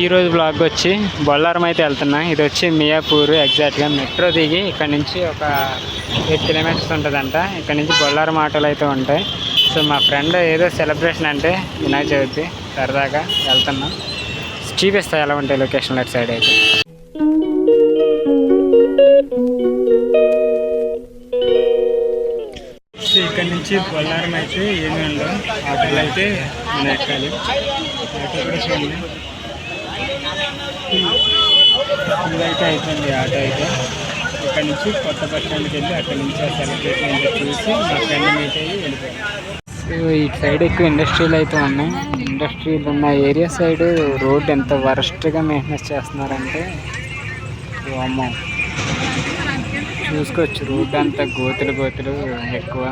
ఈరోజు ఈ రోజు బ్లాగ్ వచ్చి బొల్లారం అయితే వెళ్తున్నా. ఇది వచ్చి మియాపూర్ ఎగ్జాక్ట్గా మెట్రో దిగి ఇక్కడ నుంచి ఒక ఎయిట్ కిలోమీటర్స్ ఉంటుందంట. ఇక్కడ నుంచి బొల్లారం ఆటోలు అయితే ఉంటాయి. సో మా ఫ్రెండ్ ఏదో సెలబ్రేషన్ అంటే వినాయక చవితి సరదాగా వెళ్తున్నాం. చూపిస్తాయి ఎలా ఉంటాయి లొకేషన్ అటు సైడ్ అయితే? ఇక్కడ నుంచి బొల్లారం అయితే ఏమి ఉండవు ఆటోలు అయితే ఎక్కాలి ఆటో కూడా చూడండి. ఫుల్ అయితే అయిపోయింది ఆటో అయితే. ఇక్కడ నుంచి కొత్త బస్ స్టాండ్కి వెళ్ళి అక్కడ నుంచి ఆ సెలబ్రేషన్ చూసి మా ఫ్రెండ్ మీట్ అయ్యి వెళ్ళిపోయాం. ఈ సైడ్ ఎక్కువ ఇండస్ట్రీలు అయితే ఉన్నాయి. ఇండస్ట్రీలు ఉన్న ఏరియా సైడ్ రోడ్ ఎంత వరస్ట్గా మెయింటెనెన్స్ చేస్తున్నారంటే అమ్మ. చూసుకోవచ్చు రోడ్ అంతా గోతులు గోతులు ఎక్కువ.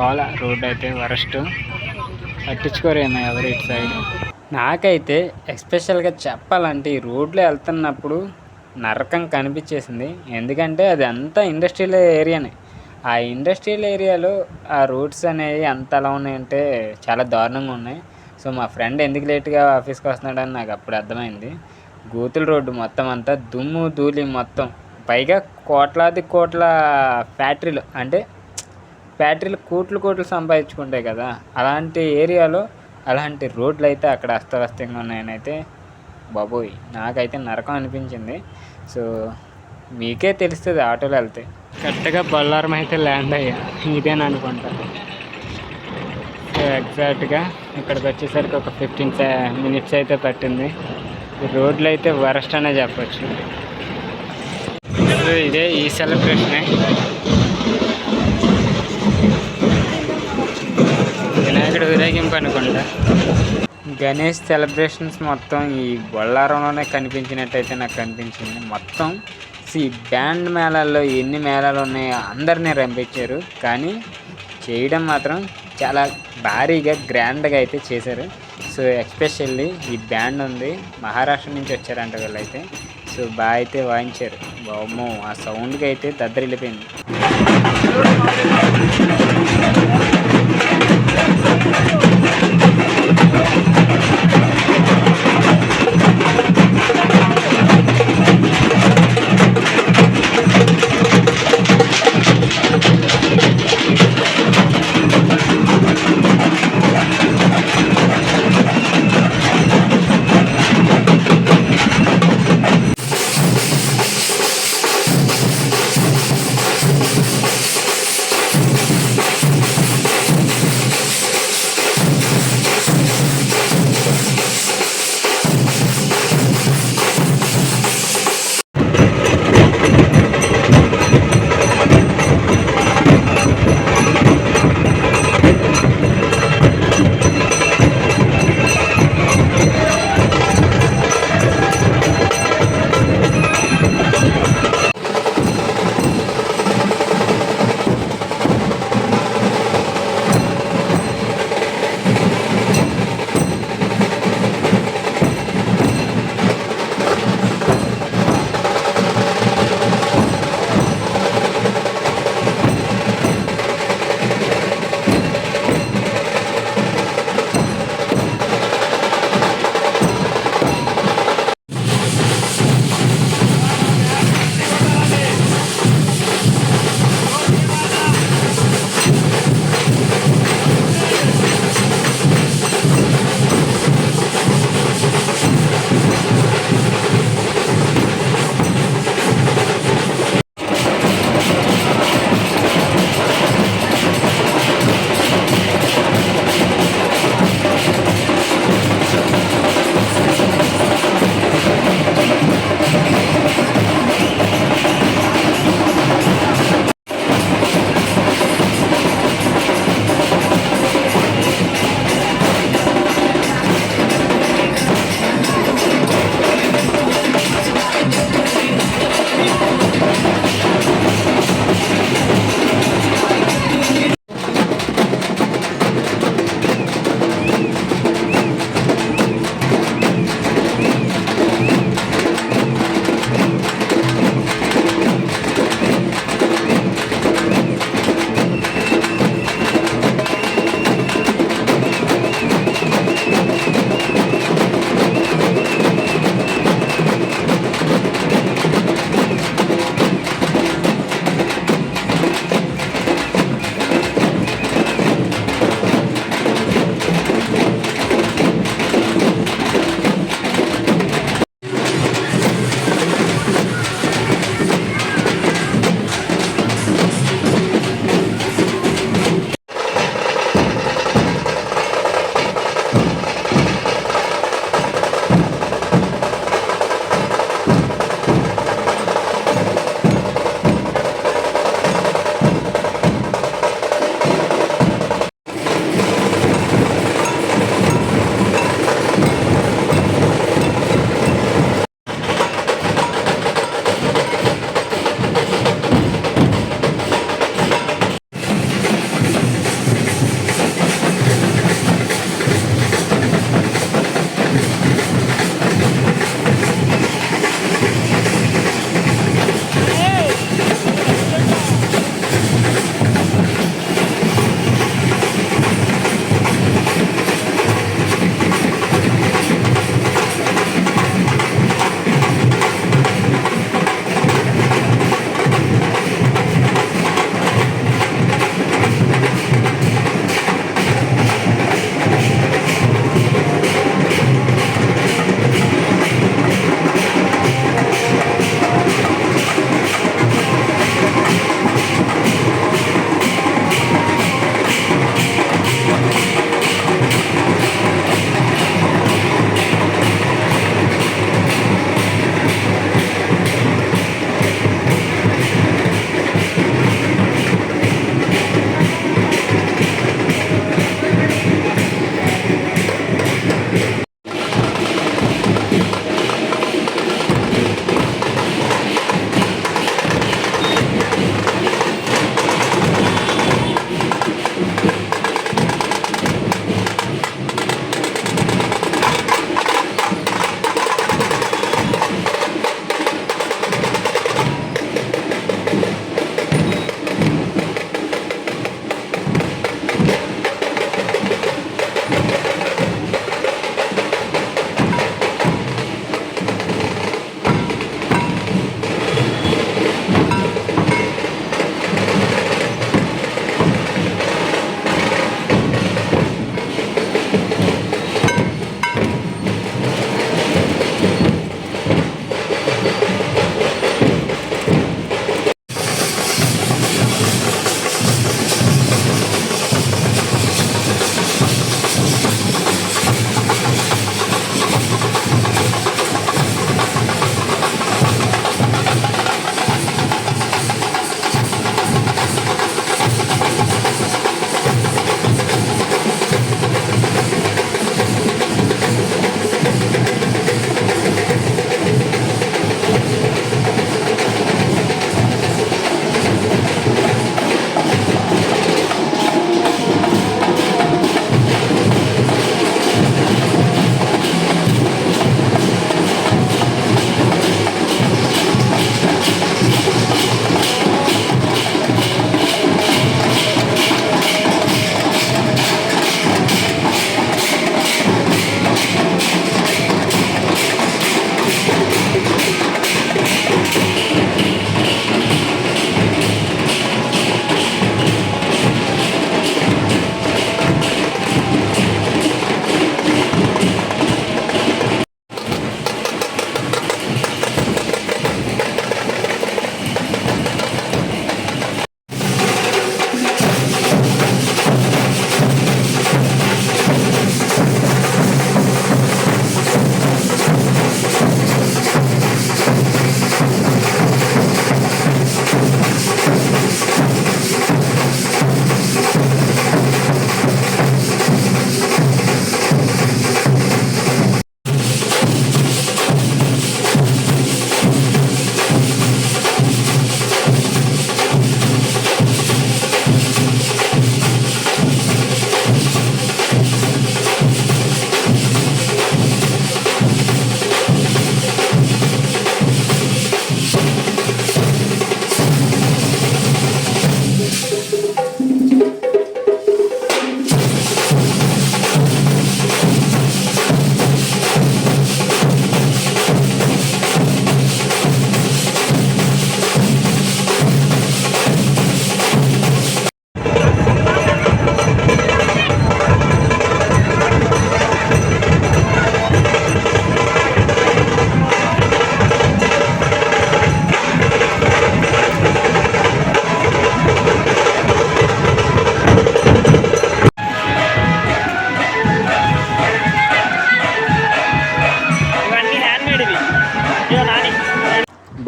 బాగా రోడ్ అయితే వరస్ట్. పట్టించుకోరేమో ఎవరు ఇటు సైడ్. నాకైతే ఎస్పెషల్గా చెప్పాలంటే ఈ రోడ్లో వెళ్తున్నప్పుడు నరకం కనిపించేసింది. ఎందుకంటే అది అంతా ఇండస్ట్రియల్ ఏరియానే. ఆ ఇండస్ట్రియల్ ఏరియాలో ఆ రోడ్స్ అనేవి అంత అలా ఉన్నాయంటే చాలా దారుణంగా ఉన్నాయి. సో మా ఫ్రెండ్ ఎందుకు లేట్గా ఆఫీస్కి వస్తున్నాడని నాకు అప్పుడు అర్థమైంది. గోతుల రోడ్డు మొత్తం అంతా దుమ్ము ధూళి మొత్తం. పైగా కోట్లాది కోట్ల ఫ్యాక్టరీలు. అంటే ఫ్యాక్టరీలు కోట్లు కోట్లు సంపాదించుకుంటాయి కదా. అలాంటి ఏరియాలో అలాంటి రోడ్లు అయితే అక్కడ అస్తవ్యస్తంగా ఉన్నాయని అయితే బాబోయ్ నాకైతే నరకం అనిపించింది. సో మీకే తెలుస్తుంది ఆటోలో వెళ్తే. కరెక్ట్గా బొల్లారం అయితే ల్యాండ్ అయ్యా ఇదేనా అనుకుంటా. సో ఎగ్జాక్ట్గా ఇక్కడికి వచ్చేసరికి ఒక ఫిఫ్టీన్ మినిట్స్ అయితే పట్టింది. రోడ్లు అయితే వరస్ట్ అనే చెప్పచ్చు. సో ఇదే ఈ సెలబ్రేషనే ఇక్కడ ఊరేగింపు అనుకుంటా గణేష్ సెలబ్రేషన్స్ మొత్తం ఈ బొల్లారంలోనే కనిపించినట్టయితే నాకు కనిపించింది మొత్తం ఈ బ్యాండ్ మేళాల్లో ఎన్ని మేళాలు ఉన్నాయో అందరినీ రంపించారు కానీ చేయడం మాత్రం చాలా భారీగా గ్రాండ్గా అయితే చేశారు. సో ఎస్పెషల్లీ ఈ బ్యాండ్ ఉంది. మహారాష్ట్ర నుంచి వచ్చారంట వీళ్ళైతే. సో బాగా అయితే వాయించారు. బామ్మో ఆ సౌండ్కి అయితే దద్దరిల్లిపోయింది.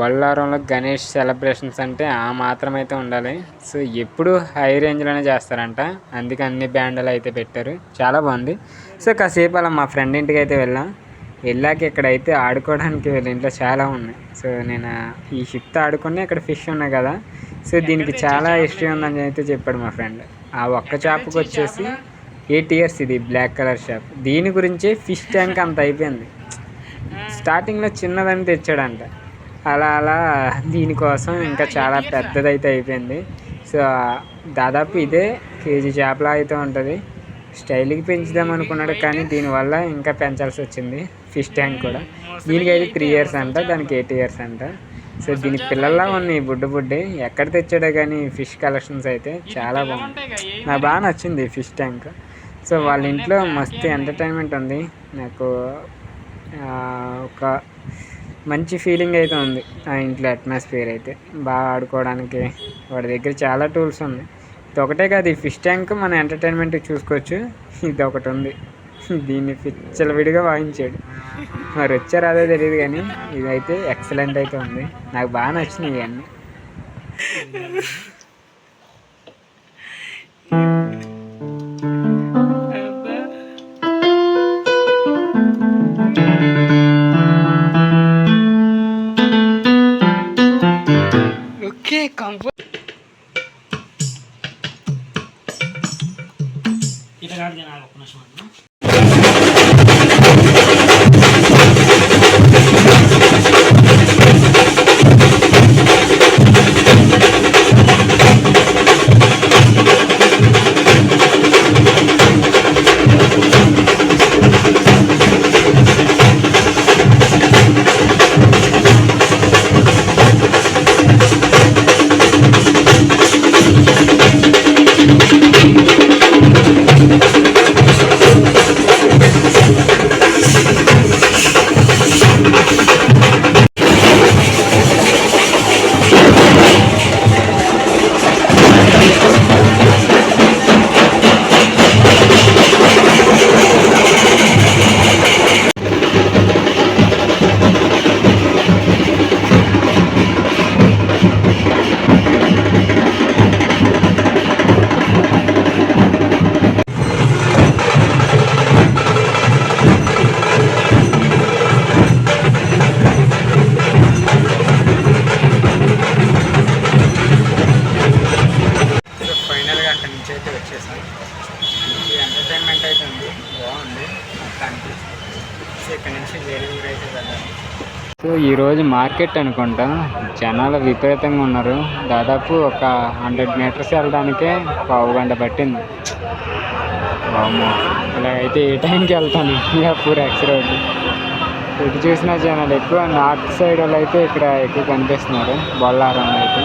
బొల్లారంలో గణేష్ సెలబ్రేషన్స్ అంటే ఆ మాత్రం అయితే ఉండాలి. సో ఎప్పుడు హై రేంజ్లోనే చేస్తారంట. అందుకే అన్ని బ్యాండ్లు అయితే పెట్టారు. చాలా బాగుంది. సో కాసేపు అలా మా ఫ్రెండ్ ఇంటికి అయితే వెళ్ళాం. వెళ్ళాక ఇక్కడైతే ఆడుకోవడానికి వీళ్ళ ఇంట్లో చాలా ఉన్నాయి. సో నేను ఈ షిఫ్ట్ ఆడుకుని ఇక్కడ ఫిష్ ఉన్నాయి కదా. సో దీనికి చాలా హిస్టరీ ఉందని అయితే చెప్పాడు మా ఫ్రెండ్. ఆ ఒక్క చేపకు వచ్చేసి ఎయిట్ ఇయర్స్ ఇది? బ్లాక్ కలర్ షాప్ దీని గురించి ఫిష్ ట్యాంక్ అంత అయిపోయింది. స్టార్టింగ్లో చిన్నదని తెచ్చాడంట. అలా అలా దీనికోసం ఇంకా చాలా పెద్దదైతే అయిపోయింది. సో దాదాపు ఇదే కేజీ చేపలా అయితే ఉంటుంది. స్టైల్కి పెంచుదాం అనుకున్నాడు కానీ దీనివల్ల ఇంకా పెంచాల్సి వచ్చింది. ఫిష్ ట్యాంక్ కూడా. దీనికి అయితే త్రీ ఇయర్స్ అంట దానికి ఎయిట్ ఇయర్స్ అంట. సో దీని పిల్లల్లా ఉన్నాయి బుడ్డు బుడ్డి ఎక్కడ తెచ్చాడో కానీ ఫిష్ కలెక్షన్స్ అయితే చాలా బాగుంది నాకు బాగా నచ్చింది ఫిష్ ట్యాంక్. సో వాళ్ళ ఇంట్లో మస్తు ఎంటర్టైన్మెంట్ ఉంది. నాకు ఒక మంచి ఫీలింగ్ అయితే ఉంది ఆ ఇంట్లో అట్మాస్ఫియర్ అయితే. బాగా ఆడుకోవడానికి వాడి దగ్గర చాలా టూల్స్ ఉన్నాయి ఇది ఒకటే కాదు ఈ ఫిష్ ట్యాంక్ మన ఎంటర్టైన్మెంట్ చూసుకోవచ్చు. ఇది ఒకటి ఉంది. దీన్ని పిచ్చల విడిగా వాయించాడు. మరి వచ్చారు అదే తెలియదు కానీ ఇదైతే ఎక్సలెంట్ అయితే ఉంది. నాకు బాగా నచ్చినాయి ఇవన్నీ. సో ఇక్కడ నుంచి వేరే వెళ్ళాలి సో ఈరోజు మార్కెట్ అనుకుంటా. జనాలు విపరీతంగా ఉన్నారు. దాదాపు ఒక హండ్రెడ్ మీటర్స్ వెళ్ళడానికే పావు గంట పట్టింది. ఇలా అయితే ఏ టైంకి వెళ్తాను? పూర్ ఎక్స్ రోడ్. ఇటు చూసిన జనాలు ఎక్కువ. నార్త్ సైడ్ వాళ్ళు అయితే ఇక్కడ ఎక్కువ కనిపిస్తున్నారు. బొల్లారం అయితే.